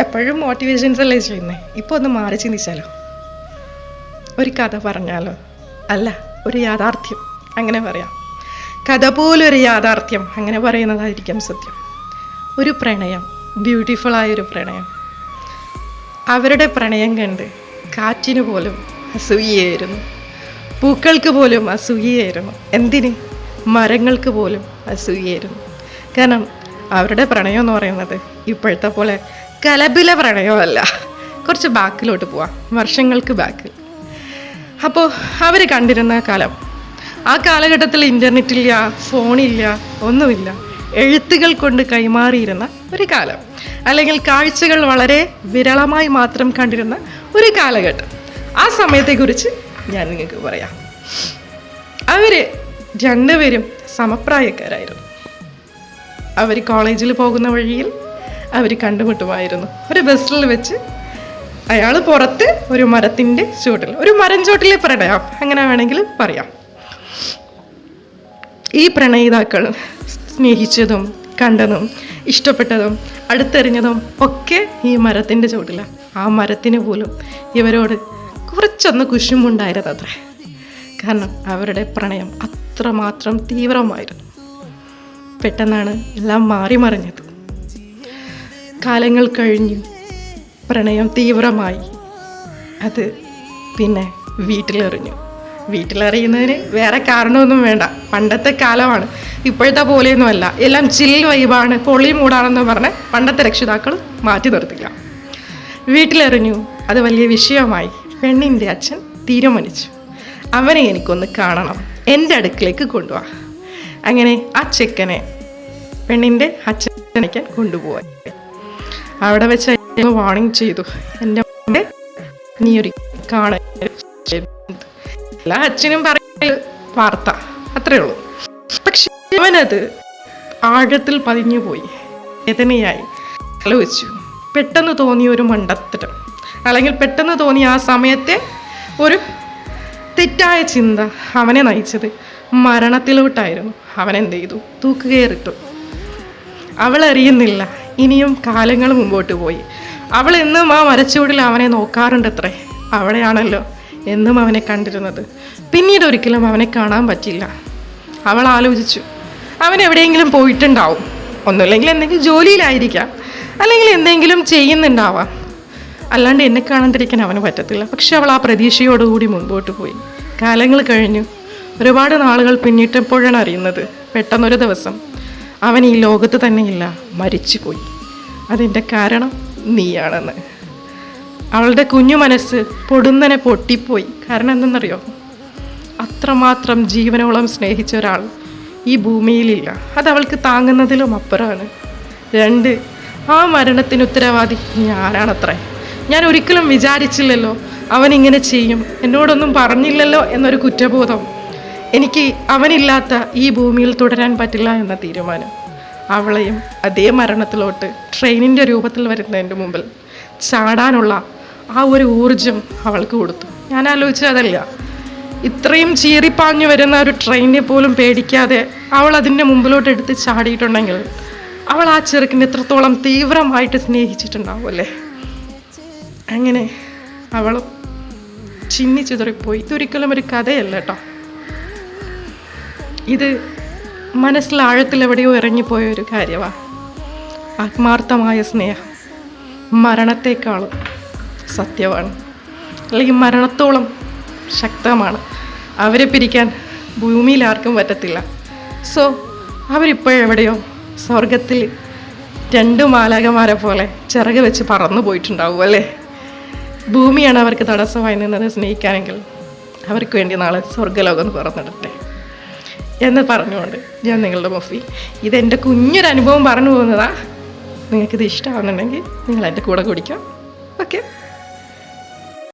എപ്പോഴും മോട്ടിവേഷൻസ് അല്ലേ ചെയ്യുന്നത് ഇപ്പോൾ ഒന്ന് മാറി ചിന്തിച്ചാലോ? ഒരു കഥ പറഞ്ഞാലോ? അല്ല ഒരു യാഥാർത്ഥ്യം. അങ്ങനെ പറയാം. കഥ പോലൊരു യാഥാർത്ഥ്യം. അങ്ങനെ പറയുന്നതായിരിക്കാം സത്യം. ഒരു പ്രണയം. ബ്യൂട്ടിഫുള്ളായൊരു പ്രണയം. അവരുടെ പ്രണയം കണ്ട് കാറ്റിന് പോലും അസൂയയായിരുന്നു. പൂക്കൾക്ക് പോലും അസൂയയായിരുന്നു. എന്തിന്? മരങ്ങൾക്ക് പോലും അസൂയയായിരുന്നു. കാരണം അവരുടെ പ്രണയം എന്ന് പറയുന്നത് ഇപ്പോഴത്തെ പോലെ കലബില പ്രണയമല്ല. കുറച്ച് ബാക്കിലോട്ട് പോവാം. വർഷങ്ങൾക്ക് ബാക്കിൽ. അപ്പോൾ അവർ കണ്ടിരുന്ന കാലം. ആ കാലഘട്ടത്തിൽ ഇന്റർനെറ്റില്ല ഫോണില്ല ഒന്നുമില്ല. എഴുത്തുകൾ കൊണ്ട് കൈമാറിയിരുന്ന ഒരു കാലം. അല്ലെങ്കിൽ കാഴ്ചകൾ വളരെ വിരളമായി മാത്രം കണ്ടിരുന്ന ഒരു കാലഘട്ടം. ആ സമയത്തെക്കുറിച്ച് ഞാൻ നിങ്ങൾക്ക് പറയാം. അവർ രണ്ടുപേരും സമപ്രായക്കാരായിരുന്നു. അവർ കോളേജിൽ പോകുന്ന വഴിയിൽ അവർ കണ്ടുമുട്ടുമായിരുന്നു. ഒരു ബസ്സിൽ വെച്ച് അയാൾ പുറത്ത് ഒരു മരത്തിന്റെ ചുവട്ടിൽ ഒരു മരം ചുവട്ടിലെ പ്രണയം. അങ്ങനെ വേണമെങ്കിൽ പറയാം. ഈ പ്രണയിതാക്കൾ സ്നേഹിച്ചതും കണ്ടതും ഇഷ്ടപ്പെട്ടതും അടുത്തെറിഞ്ഞതും ഒക്കെ ഈ മരത്തിന്റെ ചുവട്ടിലാണ് ആ മരത്തിന് പോലും ഇവരോട് കുറച്ചൊന്ന് കുശുമുണ്ടായിരുന്നു അത്ര കാരണം അവരുടെ പ്രണയം അത്രമാത്രം തീവ്രമായിരുന്നു. പെട്ടെന്നാണ് എല്ലാം മാറി മറിഞ്ഞത് കാലങ്ങൾ കഴിഞ്ഞു. പ്രണയം തീവ്രമായി. അത് പിന്നെ വീട്ടിലെറിഞ്ഞു. വീട്ടിലെറിയുന്നതിന് വേറെ കാരണമൊന്നും വേണ്ട. പണ്ടത്തെ കാലമാണ്. ഇപ്പോഴത്തെ പോലെയൊന്നുമല്ല എല്ലാം ചിൽ വൈബാണ് പൊളി മൂടാണെന്ന് പറഞ്ഞ് പണ്ടത്തെ രക്ഷിതാക്കൾ മാറ്റി നിർത്തില്ല. വീട്ടിലെറിഞ്ഞു. അത് വലിയ വിഷയമായി. പെണ്ണിന്റെ അച്ഛൻ തീരുമാനിച്ചു. അവനെ എനിക്കൊന്ന് കാണണം. എന്റെ അടുക്കിലേക്ക് കൊണ്ടുപോവാ അങ്ങനെ ആ ചെക്കനെ പെണ്ണിന്റെ അച്ഛനയ്ക്കാൻ കൊണ്ടുപോയി. അവിടെ വെച്ച് വാണിംഗ് ചെയ്തു. എന്റെ നീ ഒരു കാണാൻ എല്ലാ അച്ഛനും പറയുന്ന വാർത്ത. അത്രേ ഉള്ളൂ. പക്ഷെ അവനത് ആഴത്തിൽ പതിഞ്ഞു പോയി. വേദനയായി. ആലോചിച്ചു. പെട്ടെന്ന് തോന്നിയ ഒരു മണ്ടത്തരം. അല്ലെങ്കിൽ പെട്ടെന്ന് തോന്നിയ ആ സമയത്തെ ഒരു തെറ്റായ ചിന്ത അവനെ നയിച്ചത്. മരണത്തിലോട്ടായിരുന്നു. അവൻ എന്ത് ചെയ്തു? തൂക്കുകയറിട്ടു. അവൾ അറിയുന്നില്ല. ഇനിയും കാലങ്ങൾ മുമ്പോട്ട് പോയി. അവൾ എന്നും ആ മരച്ചുവടിൽ അവനെ നോക്കാറുണ്ടത്രേ. അവളെയാണല്ലോ എന്നും അവനെ കണ്ടിരുന്നത്. പിന്നീട് ഒരിക്കലും അവനെ കാണാൻ പറ്റില്ല. അവൾ ആലോചിച്ചു അവൻ എവിടെയെങ്കിലും പോയിട്ടുണ്ടാവും. ഒന്നുമില്ലെങ്കിൽ എന്തെങ്കിലും ജോലിയിലായിരിക്കാം. അല്ലെങ്കിൽ എന്തെങ്കിലും ചെയ്യുന്നുണ്ടാവാം. അല്ലാണ്ട് എന്നെ കാണാണ്ടിരിക്കാൻ അവന് പറ്റത്തില്ല. പക്ഷെ അവൾ ആ പ്രതീക്ഷയോടുകൂടി മുൻപോട്ട് പോയി. കാലങ്ങൾ കഴിഞ്ഞു. ഒരുപാട് നാളുകൾ പിന്നിട്ടപ്പോഴാണ് അറിയുന്നത് പെട്ടെന്നൊരു ദിവസം അവൻ ഈ ലോകത്ത് തന്നെയില്ല. മരിച്ചുപോയി. അതിന്റെ കാരണം നീയാണെന്ന്. അവളുടെ കുഞ്ഞു മനസ്സ് പൊടുന്നനെ പൊട്ടിപ്പോയി. കാരണം എന്തെന്നറിയോ? അത്രമാത്രം ജീവനോളം സ്നേഹിച്ച ഒരാൾ ഈ ഭൂമിയിലില്ല. അത് അവൾക്ക് താങ്ങുന്നതിലും അപ്പുറമാണ്. രണ്ട് ആ മരണത്തിന് ഉത്തരവാദി ഞാനാണത്രേ. ഞാൻ ഒരിക്കലും വിചാരിച്ചില്ലല്ലോ അവൻ ഇങ്ങനെ ചെയ്യും. എന്നോടൊന്നും പറഞ്ഞില്ലല്ലോ എന്നൊരു കുറ്റബോധം. എനിക്ക് അവനില്ലാത്ത ഈ ഭൂമിയിൽ തുടരാൻ പറ്റില്ല എന്ന തീരുമാനം. അവളെയും അതേ മരണത്തിലോട്ട് ട്രെയിനിന്റെ രൂപത്തിൽ വരുന്നതിന്റെ മുമ്പിൽ ചാടാനുള്ള ആ ഒരു ഊർജം അവൾക്ക് കൊടുത്തു. ഞാൻ ആലോചിച്ചതല്ല ഇത്രയും ചീറിപ്പാഞ്ഞു വരുന്ന ഒരു ട്രെയിനിനെ പോലും പേടിക്കാതെ അവൾ അതിന്റെ മുമ്പിലോട്ട് എടുത്ത് ചാടിയിട്ടുണ്ടെങ്കിൽ അവൾ ആ ചെറുക്കിനെ എത്രത്തോളം തീവ്രമായിട്ട് സ്നേഹിച്ചിട്ടുണ്ടാവും അല്ലേ? അങ്ങനെ അവളും ചിന്നിച്ചിതറിപ്പോയി ഇതൊരിക്കലും ഒരു കഥയല്ല കേട്ടോ. ഇത് മനസ്സിൽ ആഴത്തിൽ എവിടെയോ ഇറങ്ങിപ്പോയ ഒരു കാര്യമാണ് ആത്മാർത്ഥമായ സ്നേഹം. മരണത്തെക്കാളും സത്യമാണ് അല്ലെങ്കിൽ മരണത്തോളം ശക്തമാണ്. അവരെ പിരിക്കാൻ ഭൂമിയിൽ ആർക്കും പറ്റത്തില്ല. സോ അവരിപ്പോഴെവിടെയോ സ്വർഗത്തിൽ രണ്ട് മാലാകമാരെ പോലെ ചിറക് വെച്ച് പറന്നു പോയിട്ടുണ്ടാവും അല്ലേ? ഭൂമിയാണ് അവർക്ക് തടസ്സമായി നിന്നത് സ്നേഹിക്കാനെങ്കിൽ. അവർക്ക് വേണ്ടി നാളെ സ്വർഗലോകം തുറന്നിടട്ടെ. എന്ന് പറഞ്ഞുകൊണ്ട് ഞാൻ നിങ്ങളുടെ മൊഫി ഇതെന്റെ കുഞ്ഞൊരു അനുഭവം പറഞ്ഞു പോകുന്നതാ. നിങ്ങൾക്കിത് ഇഷ്ടമാകുന്നുണ്ടെങ്കിൽ നിങ്ങൾ എന്റെ കൂടെ കുടിക്കാം. ഓക്കെ.